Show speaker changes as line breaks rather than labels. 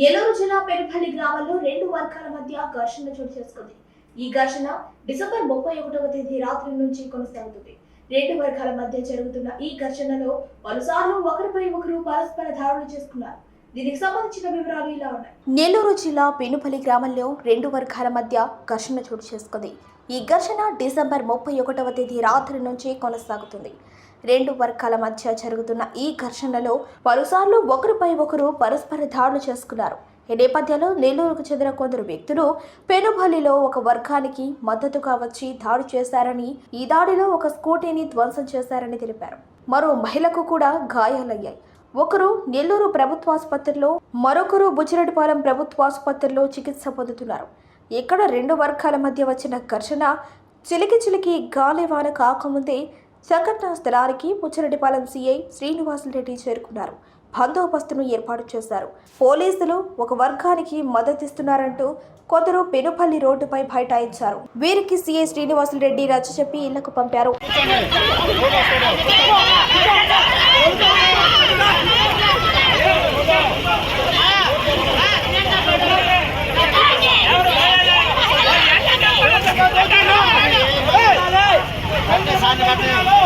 నెల్లూరు జిల్లా పెరుపల్లి గ్రామంలో రెండు వర్గాల మధ్య ఘర్షణ చోటు చేసుకుంది. ఈ ఘర్షణ డిసెంబర్ ముప్పై ఒకటవ తేదీ రాత్రి నుంచి కొనసాగుతుంది. రెండు వర్గాల మధ్య జరుగుతున్న ఈ ఘర్షణలో పలుసార్లు ఒకరిపై ఒకరు పరస్పర దాడులు చేసుకున్నారు. దీనికి సంబంధించిన వివరాలు ఇలా ఉన్నాయి. నెల్లూరు జిల్లా పెనుపల్లి గ్రామంలో రెండు వర్గాల మధ్య ఘర్షణ చోటు చేసుకుంది. ఈ ఘర్షణ డిసెంబర్ ముప్పై ఒకటవ తేదీ రాత్రి నుంచి కొనసాగుతుంది. రెండు వర్గాల మధ్య జరుగుతున్న ఈ ఘర్షణలో పలుసార్లు ఒకరిపై ఒకరు పరస్పర దాడులు చేసుకున్నారు. ఈ నేపథ్యంలో నెల్లూరుకు చెందిన కొందరు వ్యక్తులు పెనుబల్లిలో ఒక వర్గానికి మద్దతుగా వచ్చి దాడి చేశారని ఈ దాడిలో ఒక స్కూటీని ధ్వంసం చేశారని తెలిపారు. మరో మహిళకు కూడా గాయాలయ్యాయి. ఒకరు నెల్లూరు ప్రభుత్వాసుపత్రిలో మరొకరు బుచ్చిరెడ్డిపాలెం ప్రభుత్వాసుపత్రిలో చికిత్స పొందుతున్నారు. ఇక్కడ రెండు వర్గాల మధ్య వచ్చిన ఘర్షణ చిలికి చిలికి గాలివాన కాకముందే సంఘటన స్థలానికి ముచ్చరెడ్డిపాలెం సీఐ శ్రీనివాసులరెడ్డి చేరుకున్నారు. బందోబస్తును ఏర్పాటు చేశారు. పోలీసులు ఒక వర్గానికి మద్దతిస్తున్నారంటూ కొందరు పెనుపల్లి రోడ్డుపై బైఠాయించారు వీరికి సీఐ శ్రీనివాసులరెడ్డి రచ్చ చెప్పి ఇళ్ళకు పంపారు.
Hadi hadi.